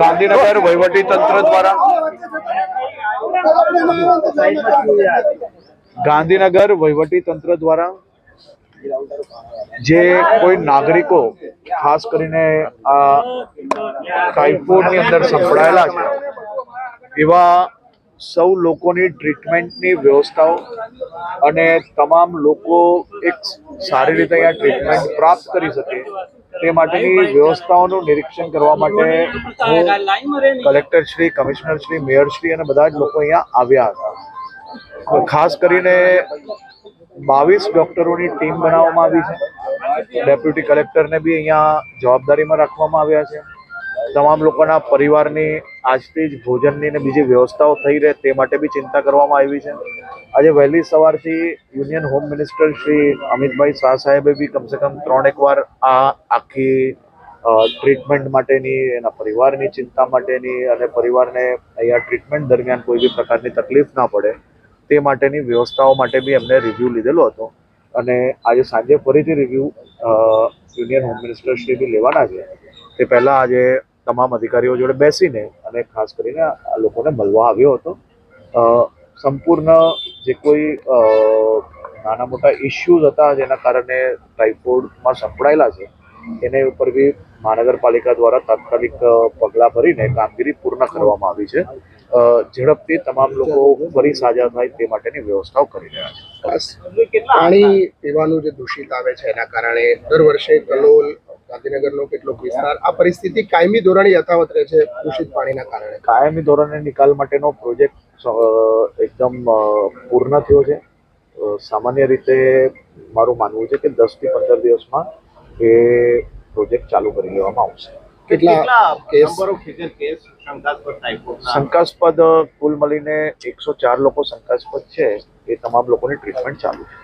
ગાંધીનગર વહીવટી તંત્ર દ્વારા ગાંધીનગર વહીવટી તંત્ર દ્વારા જે કોઈ નાગરિકો, ખાસ કરીને આ ટાઇફોઇડની અંદર સંકળાયેલા છે, એવા સૌ લોકોની ટ્રીટમેન્ટની વ્યવસ્થાઓ અને તમામ લોકો એક સારી રીતે અહીંયા ટ્રીટમેન્ટ પ્રાપ્ત કરી શકે તે માટેની વ્યવસ્થાઓનું નિરીક્ષણ કરવા માટે collector Shri, commissioner Shri, mayor Shri અને બધા જ લોકો અહીંયા આવ્યા હતા. ખાસ કરીને બાવીસ ડોક્ટરોની ટીમ બનાવવામાં આવી છે. ડેપ્યુટી કલેક્ટરને બી અહીંયા જવાબદારીમાં રાખવામાં આવ્યા છે. તમામ લોકોના પરિવારની આજથી જ ભોજનની ને બીજી વ્યવસ્થાઓ થઈ રહે તે માટે બી ચિંતા કરવામાં આવી છે. આજે વહેલી સવારથી union home minister Shri Amitbhai Shah સાહેબે બી કમસે કમ ત્રણ એક વાર આ આખી ટ્રીટમેન્ટ માટેની, એના પરિવારની ચિંતા માટેની અને પરિવારને અહીંયા ટ્રીટમેન્ટ દરમિયાન કોઈ બી પ્રકારની તકલીફ ના પડે તે માટેની વ્યવસ્થાઓ માટે બી એમને રિવ્યૂ લીધેલો હતો. અને આજે સાંજે ફરીથી review union home minister Shri બી લેવાના છે. તે પહેલાં આજે તમામ અધિકારીઓ જોડે બેસીને અને ખાસ કરીને આ લોકોને મળવા આવ્યો હતો. સંપૂર્ણ જે કોઈ નાના મોટા ઇશ્યુઝ હતા જેના કારણે ટાઇફોઇડમાં સંકળાયેલા છે એને ઉપર બી મહાનગરપાલિકા દ્વારા તાત્કાલિક પગલાં ભરીને કામગીરી પૂર્ણ કરવામાં આવી છે. ઝડપથી તમામ લોકો ફરી સાજા થાય તે માટેની વ્યવસ્થાઓ કરી રહ્યા છે. પાણી પીવાનું જે દૂષિત આવે છે એના કારણે દર વર્ષે કલોલ ગાંધીનગરનો કેટલોક વિસ્તાર આ પરિસ્થિતિ કાયમી ધોરણે યથાવત રહે છે દૂષિત પાણીના કારણે. કાયમી ધોરણે નિકાલ માટેનો પ્રોજેક્ટ એકદમ પૂર્ણ થયો છે. સામાન્ય રીતે મારું માનવું છે કે દસથી પંદર દિવસમાં એ પ્રોજેક્ટ ચાલુ કરી લેવામાં આવશે. કેટલા કેસ? શંકાસ્પદ કુલ મળીને એકસો ચાર લોકો શંકાસ્પદ છે. એ તમામ લોકોની ટ્રીટમેન્ટ ચાલુ છે.